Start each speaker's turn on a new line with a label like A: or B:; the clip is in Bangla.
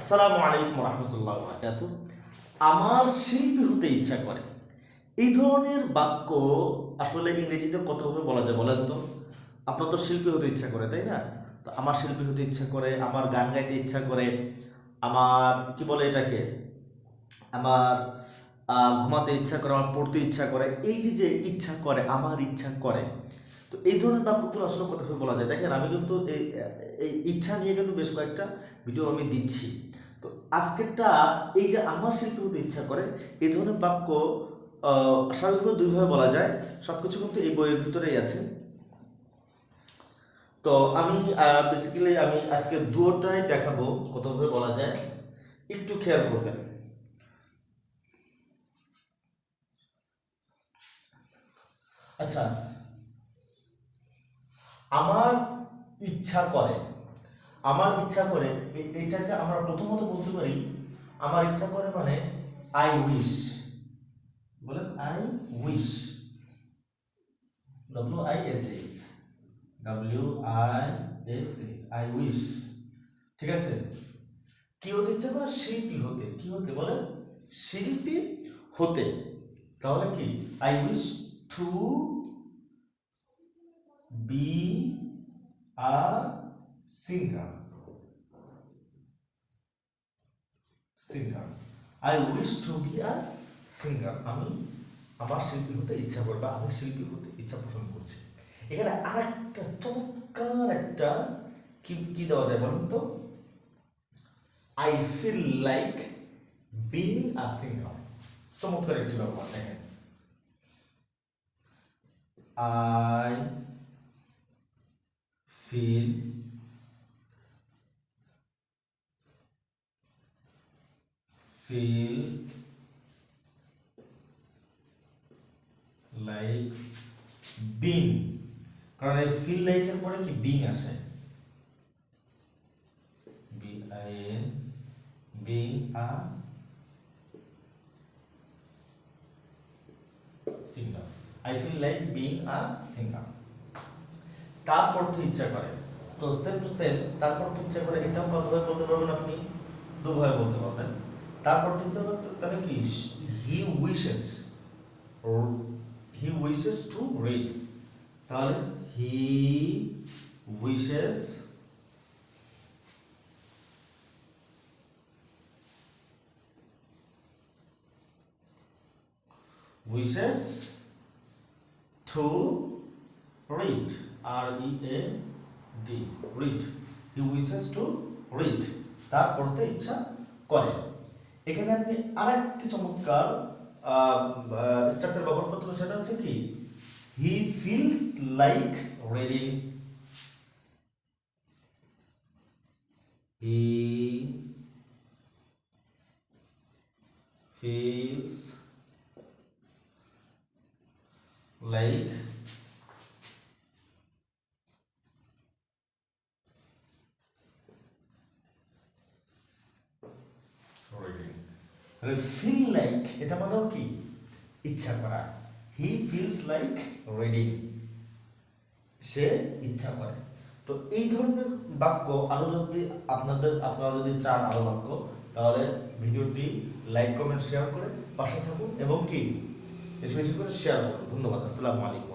A: আসসালামু আলাইকুম রহমতুল্লাহ বারাকাত আমার শিল্পী হতে ইচ্ছা করে। এই ধরনের বাক্য আসলে ইংরেজিতে কতভাবে বলা যায় বলেন তো? আপনার তো শিল্পী হতে ইচ্ছা করে, তাই না? তো আমার শিল্পী হতে ইচ্ছা করে, আমার গান গাইতে ইচ্ছা করে, আমার, কি বলে এটাকে? আমার ঘুমাতে ইচ্ছা করে, আমার পড়তে ইচ্ছা করে, এই যে যে ইচ্ছা করে, আমার ইচ্ছা করে তো এই ধরনের বাক্যগুলো আসলে কতভাবে বলা যায়? দেখেন, আমি কিন্তু এই এই ইচ্ছা নিয়ে কিন্তু বেশ কয়েকটা ভিডিও আমি দিচ্ছি। তো আজকেরটা এই যে আমার শিল্পী হতে ইচ্ছা করে, এই ধরনের বাক্য স্বাভাবিকভাবে দুইভাবে বলা যায়। সব কিছু কিন্তু এই বইয়ের ভিতরেই আছে। তো আমি বেসিক্যালি আমি আজকে দুটোটাই দেখাবো কতভাবে বলা যায়। একটু খেয়াল করবেন। আচ্ছা আমার ইচ্ছা করে, আমার ইচ্ছা করে এ- এটাকে আমরা প্রথমত বলতে পারি, আমার ইচ্ছা করে মানে আই উইশ বলেন I wish W I S S W I S S I wish ঠিক আছে? কি হতে ইচ্ছা করে? শিল্পী হতে। কি হতে? বলেন, শিল্পী হতে। তাহলে কি? I wish to be a singer singer I wish to be a singer আমি আমার শিল্পী হতে ইচ্ছা করি বা আমি শিল্পী হতে ইচ্ছা পোষণ করছি। এখানে আরেকটা চমৎকার একটা কি কি দেওয়া যায় বলুন তো? I feel like being a singer চমৎকার একটি ব্যবহার, দেখেন। I feel. Feel like being. কারণ এই ফিল লাইক এর পরে কি বিং আসে? B I N being a singer I feel like being a singer তারপর তো ইচ্ছা করে। তো সেম টু সেম তারপর তো ইচ্ছা করে এটাও কতভাবে বলতে পারবেন আপনি? দুভাবে বলতে পারবেন। তারপর তো ইচ্ছা করে তাহলে কি? He wishes he wishes to read তাহলে he wishes wishes to read R E A D read. He wishes to read. তা পড়তে ইচ্ছা করে। এখানে আপনি আরেকটি চমৎকার স্ট্রাকচার ব্যবহার করতে হবে সেটা হচ্ছে কি? He feels like reading he feels like তাহলে ফিল লাইক এটা মানেও কি? ইচ্ছা করা। হি ফিলস লাইক রিডিং সে ইচ্ছা করে। তো এই ধরনের বাক্য আরও যদি আপনাদের, আপনারা যদি চান আরও বাক্য, তাহলে ভিডিওটি লাইক কমেন্ট শেয়ার করে পাশে থাকুন এবং কি? বেশি বেশি করে শেয়ার করুন। ধন্যবাদ। আসসালামু আলাইকুম